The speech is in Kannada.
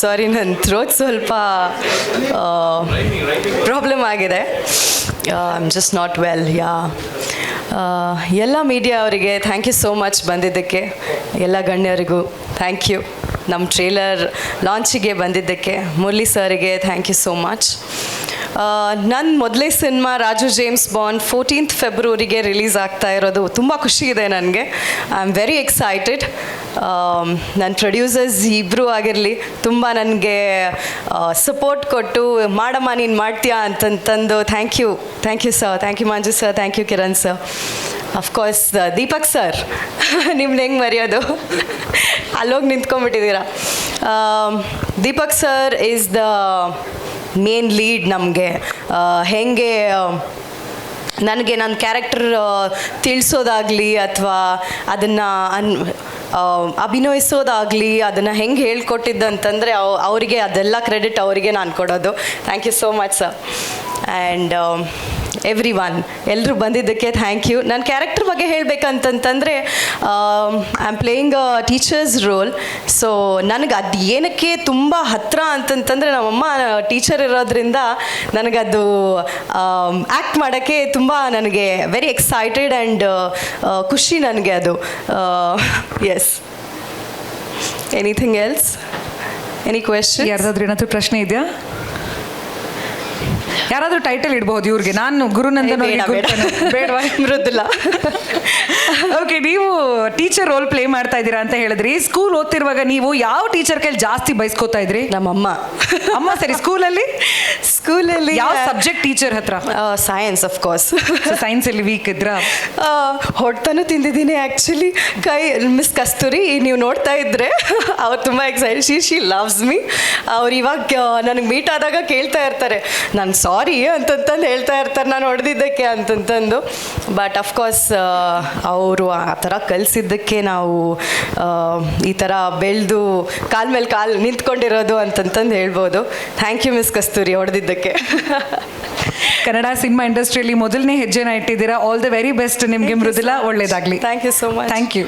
ಸಾರಿ ನನ್ನ ಥ್ರೋಟ್ ಸ್ವಲ್ಪ ಪ್ರಾಬ್ಲಮ್ ಆಗಿದೆ. I am just not well yeah ಎಲ್ಲ ಮೀಡಿಯಾ ಅವರಿಗೆ ಥ್ಯಾಂಕ್ ಯು ಸೋ ಮಚ್ ಬಂದಿದ್ದಕ್ಕೆ. ಎಲ್ಲ ಗಣ್ಯರಿಗೂ ಥ್ಯಾಂಕ್ ಯು ನಮ್ಮ ಟ್ರೇಲರ್ ಲಾಂಚಿಗೆ ಬಂದಿದ್ದಕ್ಕೆ. ಮುರಳಿ ಸರಿಗೆ ಥ್ಯಾಂಕ್ ಯು ಸೋ ಮಚ್ ನನ್ನ ಮೊದಲೇ cinema Raju James Bond fourteenth ಫೆಬ್ರವರಿಗೆ release ಆಗ್ತಾ ಇರೋದು ತುಂಬ ಖುಷಿ ಇದೆ ನನಗೆ. ಐ ಆಮ್ ವೆರಿ ಎಕ್ಸೈಟೆಡ್ ನನ್ನ ಪ್ರೊಡ್ಯೂಸರ್ಸ್ ಇಬ್ಬರು ಆಗಿರಲಿ ತುಂಬ ನನಗೆ ಸಪೋರ್ಟ್ ಕೊಟ್ಟು ಮಾಡಮ್ಮ ನೀನು ಮಾಡ್ತೀಯಾ ಅಂತಂತಂದು thank you thank you sir thank you Manju sir thank you Kiran sir of course Deepak sir ನಿಮ್ದು ಹೆಂಗೆ ಮರೆಯೋದು? ಅಲ್ಲೋಗಿ ನಿಂತ್ಕೊಂಡ್ಬಿಟ್ಟಿದ್ದೀರಾ? Deepak sir is the main lead ನಮಗೆ. ಹೆಂಗೆ ನನಗೆ ನನ್ನ ಕ್ಯಾರೆಕ್ಟರ್ ತಿಳಿಸೋದಾಗಲಿ ಅಥವಾ ಅದನ್ನು ಅನ್ ಅಭಿನಯಿಸೋದಾಗಲಿ ಅದನ್ನು ಹೆಂಗೆ ಹೇಳ್ಕೊಟ್ಟಿದ್ದು ಅಂತಂದರೆ ಅವರಿಗೆ ಅದೆಲ್ಲ ಕ್ರೆಡಿಟ್ ಅವರಿಗೆ ನಾನು ಕೊಡೋದು. Thank you so much sir and everyone ಎಲ್ಲರೂ ಬಂದಿದ್ದಕ್ಕೆ ಥ್ಯಾಂಕ್ ಯು ನನ್ನ ಕ್ಯಾರೆಕ್ಟರ್ ಬಗ್ಗೆ ಹೇಳಬೇಕಂತಂತಂದರೆ I am playing a teachers role so ನನಗೆ ಅದು ಏನಕ್ಕೆ ತುಂಬ ಹತ್ತಿರ ಅಂತಂತಂದರೆ, ನಮ್ಮಮ್ಮ ಟೀಚರ್ ಇರೋದ್ರಿಂದ ನನಗದು ಆ್ಯಕ್ಟ್ ಮಾಡೋಕ್ಕೆ ತುಂಬ ನನಗೆ ವೆರಿ ಎಕ್ಸೈಟೆಡ್ ಆ್ಯಂಡ್ ಖುಷಿ ನನಗೆ ಅದು. Yes anything else any question ಯಾರ್ದಾದ್ರೂ ಏನಾದರೂ ಪ್ರಶ್ನೆ ಇದೆಯಾ? ಯಾರಾದ್ರೂ ಟೈಟಲ್ ಇಡಬಹುದು ಇವ್ರಿಗೆ. ನಾನು ಗುರುನಂದನ್ ಬೇಡವಾ? ಮೃದುಲ ಓಕೆ ನೀವು ಟೀಚರ್ ರೋಲ್ ಪ್ಲೇ ಮಾಡ್ತಾ ಇದ್ದೀರಾ ಅಂತ ಹೇಳಿದ್ರಿ. ಸ್ಕೂಲ್ ಓದ್ತಿರುವಾಗ ನೀವು ಯಾವ ಟೀಚರ್ ಕೈಲಿ ಜಾಸ್ತಿ ಬಯಸ್ಕೋತಾ ಇದ್ರಿ? ನಮ್ಮಮ್ಮ. ಅಮ್ಮ ಸರಿ ಸ್ಕೂಲಲ್ಲಿ ಸ್ಕೂಲಲ್ಲಿ ಯಾವ ಸಬ್ಜೆಕ್ಟ್ ಟೀಚರ್ ಹತ್ರ? ಸೈನ್ಸ್ ಆಫ್ ಕೋರ್ಸ್ ಸೈನ್ಸ್ ಅಲ್ಲಿ ವೀಕ್ ಇದ್ರ? ಹೊಟ್ಟನು ತಿಂದಿದ್ದೀನಿ ಆ್ಯಕ್ಚುಲಿ ಕೈ ಮಿಸ್ ಕಸ್ತೂರಿ ನೀವು ನೋಡ್ತಾ ಇದ್ರೆ ಅವ್ರು ತುಂಬಾ excite she she loves me ಅವ್ರು ಇವಾಗ ನನಗೆ ಮೀಟ್ ಆದಾಗ ಕೇಳ್ತಾ ಇರ್ತಾರೆ. ನಾನು ಸಾರಿ ಅಂತಂತಂದು ಹೇಳ್ತಾ ಇರ್ತಾರೆ ನಾನು ಹೊಡೆದಿದ್ದಕ್ಕೆ ಅಂತಂತಂದು. ಬಟ್ ಅಫ್ಕೋರ್ಸ್ ಅವರು ಆ ಥರ ಕಲಿಸಿದ್ದಕ್ಕೆ ನಾವು ಈ ಥರ ಬೆಳೆದು ಕಾಲ ಮೇಲೆ ಕಾಲು ನಿಂತ್ಕೊಂಡಿರೋದು ಅಂತಂತಂದು ಹೇಳ್ಬೋದು. ಥ್ಯಾಂಕ್ ಯು ಮಿಸ್ ಕಸ್ತೂರಿ ಹೊಡೆದಿದ್ದಕ್ಕೆ. ಕನ್ನಡ ಸಿನಿಮಾ ಇಂಡಸ್ಟ್ರಿಯಲ್ಲಿ ಮೊದಲನೇ ಹೆಜ್ಜೆನ ಇಟ್ಟಿದ್ದೀರಾ. ಆಲ್ ದ ವೆರಿ ಬೆಸ್ಟ್ ನಿಮಗೆ ಮೃದುಲಾ. ಒಳ್ಳೇದಾಗಲಿ. Thank you so much thank you